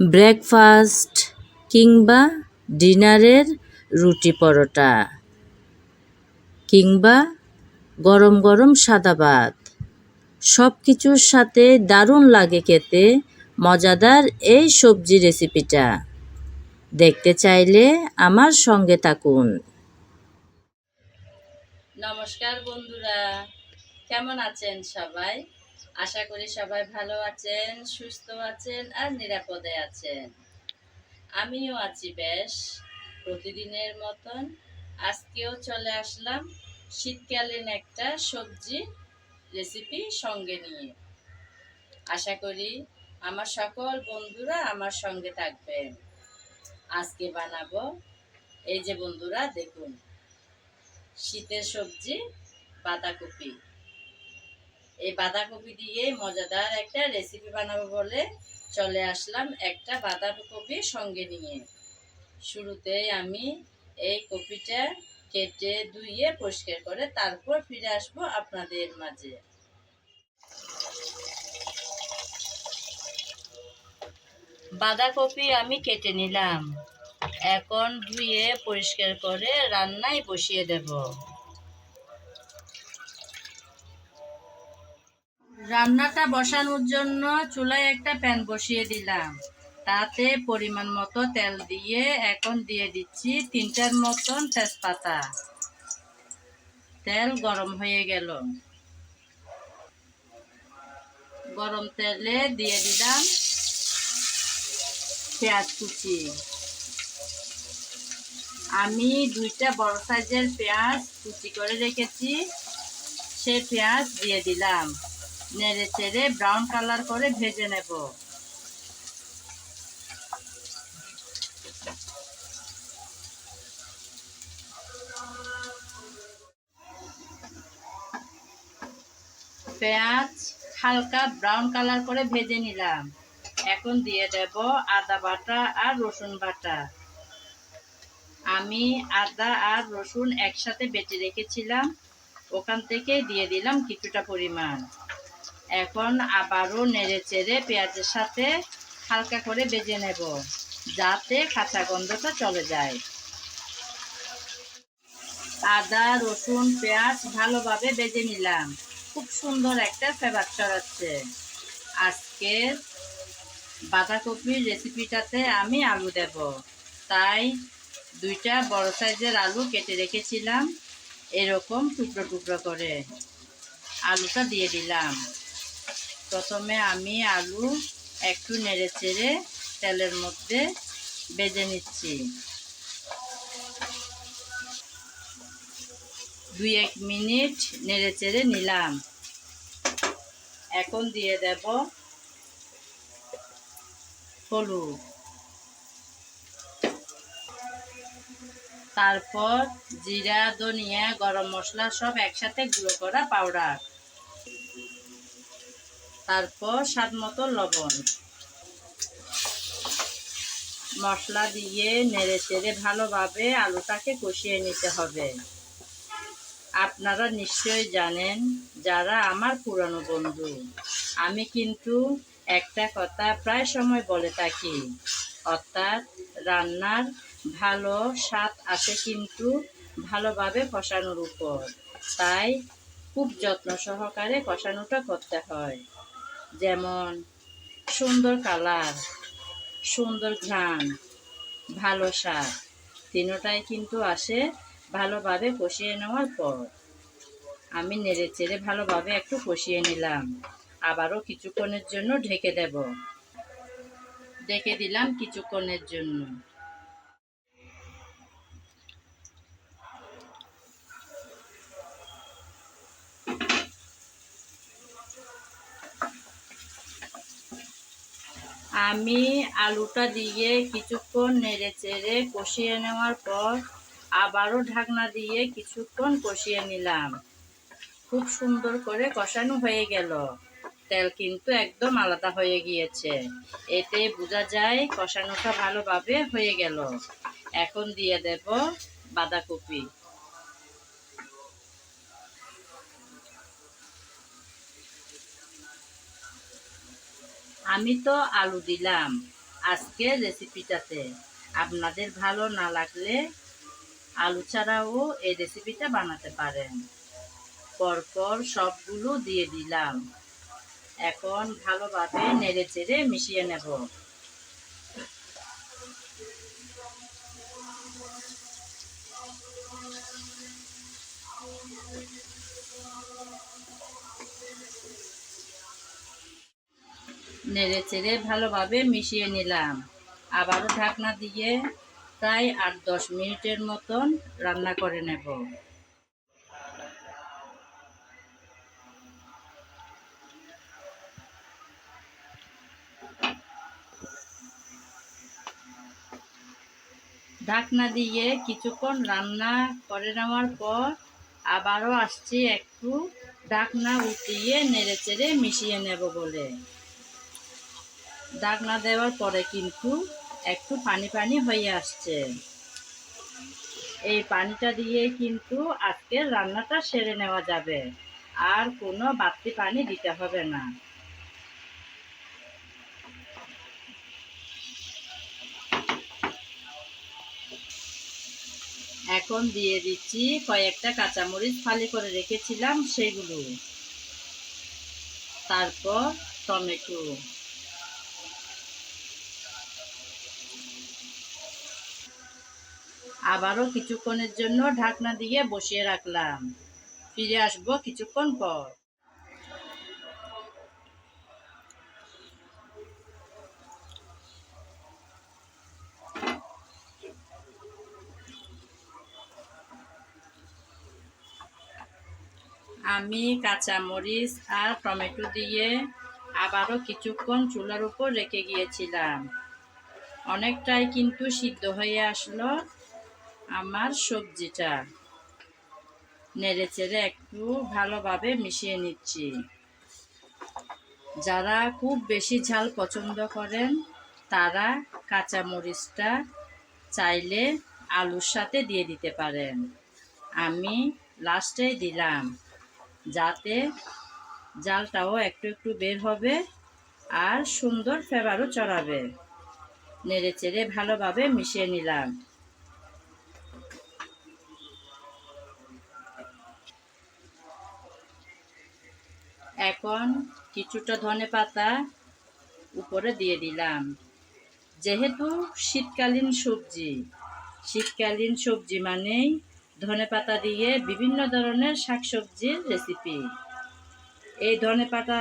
Breakfast কিংবা ডিনারের রুটি পরোটা কিংবা গরম গরম সাদা ভাত। সব কিছুর সাথে দারুণ লাগে খেতে মজাদার এই সবজি রেসিপিটা। দেখতে চাইলে আমার সঙ্গে থাকুন। নমস্কার বন্ধুরা, কেমন আছেন সবাই? আশা করি সবাই ভালো আছেন, সুস্থ আছেন আর নিরাপদে আছেন। আমিও আছি বেশ প্রতিদিনের মতন। আজকেও চলে আসলাম শীতকালীন একটা সবজি রেসিপি সঙ্গে নিয়ে। আশা করি আমার সকল বন্ধুরা আমার সঙ্গে থাকবেন। আজকে বানাবো, এই যে বন্ধুরা দেখুন, শীতের সবজি বাঁধাকপি। এই বাঁধাকপি দিয়ে মজাদার একটা রেসিপি বানাবো বলে চলে আসলাম একটা বাঁধাকপি সঙ্গে নিয়ে। শুরুতেই আমি এই কপিটা কেটে ধুইয়ে পরিষ্কার করে তারপর ফিরে আসব আপনাদের মাঝে। বাঁধাকপি আমি কেটে নিলাম। এখন ধুয়ে পরিষ্কার করে রান্নায় বসিয়ে দেব। রান্নাটা বসানোর জন্য চুলায় একটা প্যান বসিয়ে দিলাম। তাতে পরিমাণ মতো তেল দিয়ে এখন দিয়ে দিচ্ছি তিনটার মতন তেজপাতা। তেল গরম হয়ে গেল। গরম তেলে দিয়ে দিলাম পেঁয়াজ কুচি। আমি দুইটা বড় সাইজের পেঁয়াজ কুচি করে রেখেছি। সে পেঁয়াজ দিয়ে দিলাম। নেড়ে চেড়ে ব্রাউন কালার করে ভেজে নেব। পেঁয়াজ হালকা ব্রাউন কালার করে ভেজে নিলাম। এখন দিয়ে দেব আদা বাটা আর রসুন বাটা। আমি আদা আর রসুন একসাথে বেটে রেখেছিলাম। ওখান থেকে দিয়ে দিলাম কিছুটা পরিমাণ। এখন আবারও নেড়ে চেড়ে পেঁয়াজের সাথে হালকা করে বেজে নেব, যাতে কাঁচা গন্ধটা চলে যায়। আদা, রসুন, পেঁয়াজ ভালোভাবে বেজে নিলাম। খুব সুন্দর একটা ফ্লেভার ছড়াচ্ছে। আজকের বাঁধাকপির রেসিপিটাতে আমি আলু দেব। তাই দুইটা বড় সাইজের আলু কেটে রেখেছিলাম, এরকম টুকরো টুকরো করে। আলুটা দিয়ে দিলাম। প্রথমে আমি আলু একটু নেড়ে চেড়ে তেলের মধ্যে বেজে নিচ্ছি। দুই এক মিনিট নেড়ে চেড়ে নিলাম। এখন দিয়ে দেব হলুদ। তারপর জিরা, ধনিয়া, গরম মশলা সব একসাথে গুঁড়ো করা পাউডার। তারপর স্বাদ মতো লবণ। মশলা দিয়ে নেড়ে চেড়ে ভালোভাবে আলুটাকে কষিয়ে নিতে হবে। আপনারা নিশ্চয়ই জানেন, যারা আমার পুরানো বন্ধু, আমি কিন্তু একটা কথা প্রায় সময় বলে থাকি, অর্থাৎ রান্নার ভালো স্বাদ আসে কিন্তু ভালোভাবে কষানোর উপর। তাই খুব যত্ন সহকারে কষানোটা করতে হয়। যেমন সুন্দর কালার, সুন্দর ঘ্রাণ, ভালো স্বাদ, তিনোটাই কিন্তু আসে ভালোভাবে কষিয়ে নেওয়ার পর। আমি নেড়ে চেড়ে ভালোভাবে একটু কষিয়ে নিলাম। আবারও কিছুক্ষণের জন্য ঢেকে দেব। ঢেকে দিলাম কিছুক্ষণের জন্য। আমি আলুটা দিয়ে কিছুক্ষণ নেড়ে চেড়ে কষিয়ে নেওয়ার পর আবারও ঢাকনা দিয়ে কিছুক্ষণ কষিয়ে নিলাম। খুব সুন্দর করে কষানো হয়ে গেল। তেল কিন্তু একদম আলাদা হয়ে গিয়েছে। এতে বোঝা যায় কষানোটা ভালোভাবে হয়ে গেল। এখন দিয়ে দেব বাঁধাকপি। আমি তো আলু দিলাম। আজকে রেসিপিটাতে আপনাদের ভালো না লাগলে আলু ছাড়াও এই রেসিপিটা বানাতে পারেন। পরপর সবগুলো দিয়ে দিলাম। এখন ভালোভাবে নেড়ে চেড়ে মিশিয়ে নেব। নেড়ে চেড়ে ভালোভাবে মিশিয়ে নিলাম। আবারও ঢাকনা দিয়ে প্রায় আট দশ মিনিটের মতন রান্না করে নেব। ঢাকনা দিয়ে কিছুক্ষণ রান্না করে নেওয়ার পর আবারও আসছি একটু ঢাকনা উঠিয়ে নেড়ে চেড়ে মিশিয়ে নেব বলে। ঢাকনা দেওয়ার পরে কিন্তু একটু পানি পানি হয়ে আসছে। এই পানিটা দিয়ে কিন্তু আজকের রান্নাটা সেরে নেওয়া যাবে। আর কোনো বাড়তি পানি দিতে হবে না। এখন দিয়ে দিচ্ছি কয়েকটা কাঁচামরিচ ফালি করে রেখেছিলাম সেগুলো তারপর টমেটো। আবারও কিছুক্ষণের জন্য ঢাকনা দিয়ে বসিয়ে রাখলাম। ফিরে আসব কিছুক্ষণ পর। আমি কাঁচামরিচ আর টমেটো দিয়ে আবারও কিছুক্ষণ চুলার উপর রেখে গিয়েছিলাম। অনেকটাই কিন্তু সিদ্ধ হয়ে আসলো। আমার সবজিটা। নেড়ে চেড়ে একটু ভালোভাবে মিশিয়ে নিচ্ছি। যারা খুব বেশি ঝাল পছন্দ করেন, তারা কাঁচামরিচটা চাইলে আলুর সাথে দিয়ে দিতে পারেন। আমি লাস্টে দিলাম, যাতে জালটাও একটু একটু বের হবে আর সুন্দর ফ্লেভারও চড়াবে। নেড়ে চেড়ে ভালোভাবে মিশিয়ে নিলাম। এখন কিছুটা ধনে পাতা উপরে দিয়ে দিলাম। যেহেতু শীতকালীন সবজি শীতকালীন সবজি মানেই ধনে পাতা দিয়ে বিভিন্ন ধরনের শাকসবজির রেসিপি এই ধনে পাতা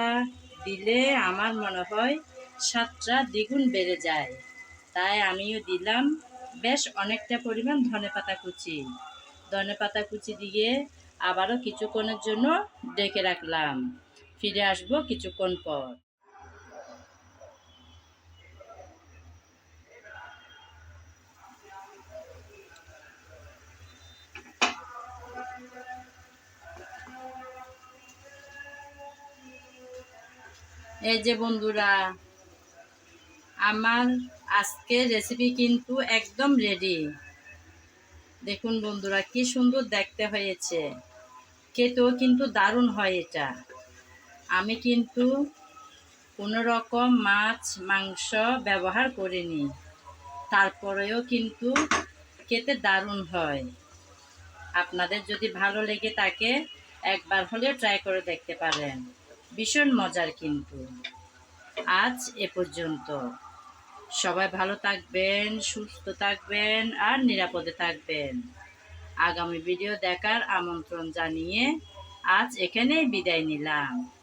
দিলে আমার মনে হয় স্বাদটা দ্বিগুণ বেড়ে যায়। তাই আমিও দিলাম বেশ অনেকটা পরিমাণ ধনে পাতা কুচি। ধনে পাতা কুচি দিয়ে আবারও কিছুক্ষণের জন্য ডেকে রাখলাম। ফিরে আসব কিছুক্ষণ পর। এই যে বন্ধুরা, আমার আজকের রেসিপি কিন্তু একদম রেডি দেখুন বন্ধুরা, কি সুন্দর দেখতে হয়েছে। খেতেও কিন্তু দারুণ হয় এটা। আমি কিন্তু কোনো রকম মাছ, মাংস ব্যবহার করিনি। তারপরেও কিন্তু খেতে দারুণ হয়। আপনাদের যদি ভালো লেগে থাকে, একবার হলেও ট্রাই করে দেখতে পারেন। ভীষণ মজার কিন্তু। আজ এ পর্যন্ত। সবাই ভালো থাকবেন, সুস্থ থাকবেন আর নিরাপদে থাকবেন। আগামী ভিডিও দেখার আমন্ত্রণ জানিয়ে আজ এখানেই বিদায় নিলাম।